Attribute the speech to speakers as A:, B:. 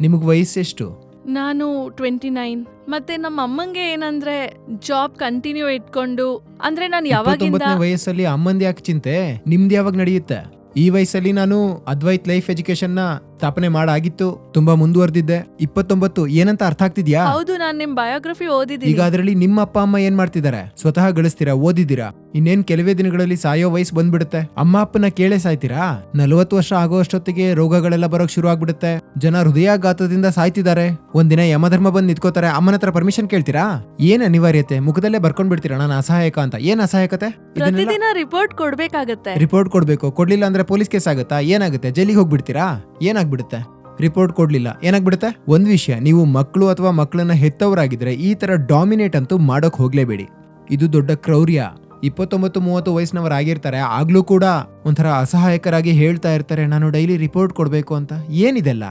A: ನಿಮಗೆ ವಯಸ್ಸೆಷ್ಟು
B: ನಾನು twenty nine. ಮತ್ತೆ ನಮ್ಮ ಅಮ್ಮಂಗೆ ಏನಂದ್ರೆ ಜಾಬ್ ಕಂಟಿನ್ಯೂ ಇಟ್ಕೊಂಡು ಅಂದ್ರೆ ನಾನು ಯಾವಾಗಿಂದ
A: ಇಪ್ಪತ್ತೊಂಬತ್ತನೇ ವಯಸ್ಸಲ್ಲಿ ಅಮ್ಮಂದ್ ಯಾಕೆ ಚಿಂತೆ? ನಿಮ್ದು ಯಾವಾಗ ನಡೆಯುತ್ತೆ? ಈ ವಯಸ್ಸಲ್ಲಿ ನಾನು ಅದ್ವೈತ್ ಲೈಫ್ ಎಜುಕೇಶನ್ನ ಸ್ಥಾಪನೆ ಮಾಡಾಗಿತ್ತು ತುಂಬಾ ಮುಂದುವರೆದಿದ್ದೆ. ಇಪ್ಪತ್ತೊಂಬತ್ತು ಏನಂತ ಅರ್ಥ ಆಗ್ತಿದ್ಯಾ?
B: ಹೌದು ನಾನು ನಿಮ್ ಬಯೋಗ್ರಫಿ ಓದಿದ್ದೀನಿ.
A: ಈಗ ಅದರಲ್ಲಿ ನಿಮ್ಮ ಅಪ್ಪ ಅಮ್ಮ ಏನ್ ಮಾಡ್ತಿದ್ದಾರೆ? ಸ್ವತಃ ಗಳಿಸ್ತೀರಾ? ಓದಿದ್ದೀರಾ? ಇನ್ನೇನ್ ಕೆಲವೇ ದಿನಗಳಲ್ಲಿ ಸಾಯೋ ವಯಸ್ಸು ಬಂದ್ಬಿಡುತ್ತೆ. ಅಮ್ಮ ಅಪ್ಪನ ಕೇಳೇ ಸಾಯ್ತೀರಾ? ನಲವತ್ತು ವರ್ಷ ಆಗೋ ಅಷ್ಟೊತ್ತಿಗೆ ರೋಗಗಳೆಲ್ಲ ಬರೋಕ್ ಶುರು ಆಗ್ಬಿಡುತ್ತೆ. ಜನ ಹೃದಯಾಘಾತದಿಂದ ಸಾಯ್ತಿದ್ದಾರೆ. ಒಂದಿನ ಯಮಧರ್ಮ ಬಂದ್ ನಿಂತ್ಕೋತಾರೆ. ಅಮ್ಮನ ಹತ್ರ ಪರ್ಮಿಷನ್ ಕೇಳ್ತೀರಾ? ಏನ್ ಅನಿವಾರ್ಯತೆ? ಮುಖದಲ್ಲೇ ಬರ್ಕೊಂಡ್ ಬಿಡ್ತೀರಾ ನಾನು ಅಸಹಾಯಕ ಅಂತ. ಏನ್ ಅಸಹಾಯಕತೆ? ಇದನ್ನೆಲ್ಲ
B: ಪ್ರತಿದಿನ ರಿಪೋರ್ಟ್ ಕೊಡ್ಬೇಕಾಗತ್ತೆ.
A: ರಿಪೋರ್ಟ್ ಕೊಡ್ಬೇಕು. ಕೊಡ್ಲಿಲ್ಲ ಅಂದ್ರೆ ಪೊಲೀಸ್ ಕೇಸ್ ಆಗುತ್ತಾ? ಏನಾಗುತ್ತೆ? ಜೈಲಿಗೆ ಹೋಗ್ಬಿಡ್ತೀರಾ? ಏನಾಗ್ಬಿಡುತ್ತೆ? ರಿಪೋರ್ಟ್ ಕೊಡಲಿಲ್ಲ. ಏನಾಗ್ಬಿಡುತ್ತೆ? ಒಂದು ವಿಷಯ, ನೀವು ಮಕ್ಕಳು ಅಥವಾ ಮಕ್ಕಳನ್ನ ಹೆತ್ತವರಾಗಿದ್ರೆ ಈ ತರ ಡಾಮಿನೇಟ್ ಅಂತೂ ಮಾಡೋಕೆ ಹೋಗಲೇಬೇಡಿ. ಇದು ದೊಡ್ಡ ಕ್ರೌರ್ಯ. ಇಪ್ಪತ್ತೊಂಬತ್ತು, ಮೂವತ್ತು ವಯಸ್ಸಿನವರಾಗಿರ್ತಾರೆ ಆಗಲೂ ಕೂಡ ಒಂಥರ ಅಸಹಾಯಕರಾಗಿ ಹೇಳ್ತಾ ಇರ್ತಾರೆ, ನಾನು ಡೈಲಿ ರಿಪೋರ್ಟ್ ಕೊಡಬೇಕು ಅಂತ. ಏನಿದೆಲ್ಲ?